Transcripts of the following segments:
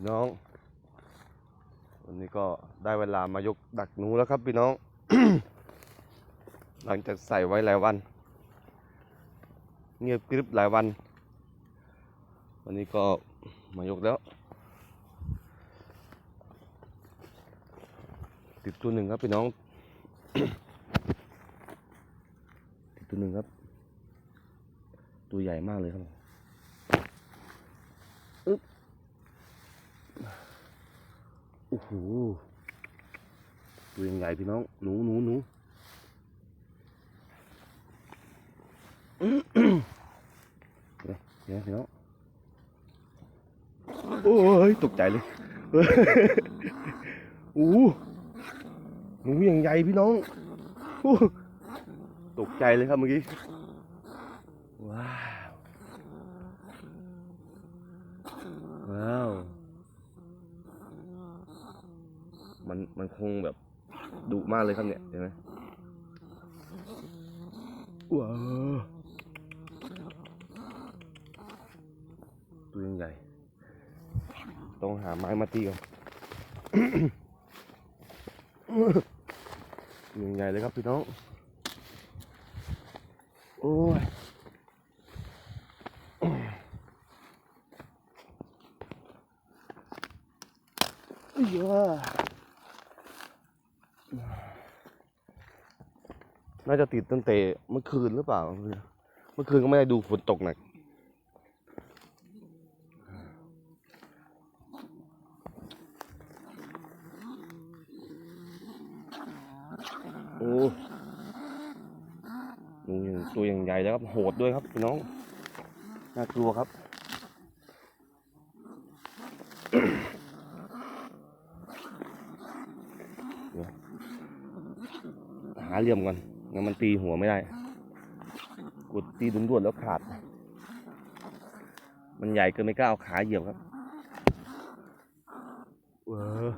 พี่น้อง วันนี้ก็ได้เวลามายกดักหนูแล้วครับพี่น้อง หลังจากใส่ไว้หลายวัน เงียบกริบหลายวัน วันนี้ก็มายกแล้ว ติดตัวหนึ่งครับพี่น้อง ติดตัวหนึ่งครับ ตัวใหญ่มากเลยครับอึ๊บ โอ้โหตัวยังใหญ่พี่น้อง หนูหนูหนูเดี๋ยวเดี๋ยวพี่น้อง โอ้ยตกใจเลยโอ้โหหนูอย่างใหญ่พี่น้องตกใจเลยครับเมื่อกี้ ว้าว ว้าว มันมันคงแบบดุมากเลยครับเนี่ยเห็นไหมว้าตัวใหญ่ ต้องหาไม้มาตีก่อนตัวใหญ่เลยครับพี่น้อง โอ้ยเยอะ น่าจะติดตั้งแต่เมื่อคืนหรือเปล่า เมื่อคืนก็ไม่ได้ดูฝนตกหนักโอ้หนูยังตัวอย่างใหญ่แล้วครับโหดด้วยครับพี่น้อง น่ากลัวครับหาเหลี่ยมก่อน งั้นมันตีหัวไม่ได้ กดตีดุนด่วนๆแล้วขาด มันใหญ่เกินไม่กล้าเอาขาเหยียบครับเออ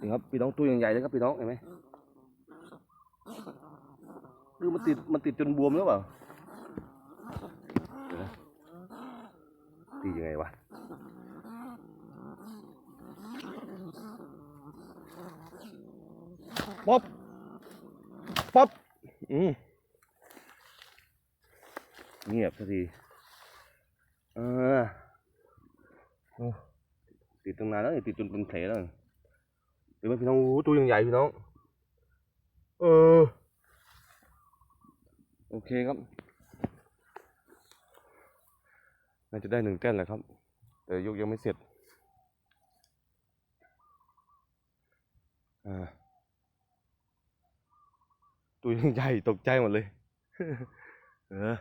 นี่ครับพี่น้องตัวอย่างใหญ่เลยครับพี่น้องเห็นไหมคือมันติดมันติดจนบวมแล้วเปล่าตียังไงวะ ป๊อบป๊อบอืมเงียบสักทีเออโอ้ติดตั้งนานแล้วนี่ติดจนเป็นแผลแล้วเดี๋ยวพี่น้องโอ้โหตัวยังใหญ่พี่น้อง เออ โอเคครับ น่าจะได้หนึ่งแต้นแหละครับ แต่ยกยังไม่เสร็จ อ่า ตัวยังใหญ่ตกใจหมดเลย เออ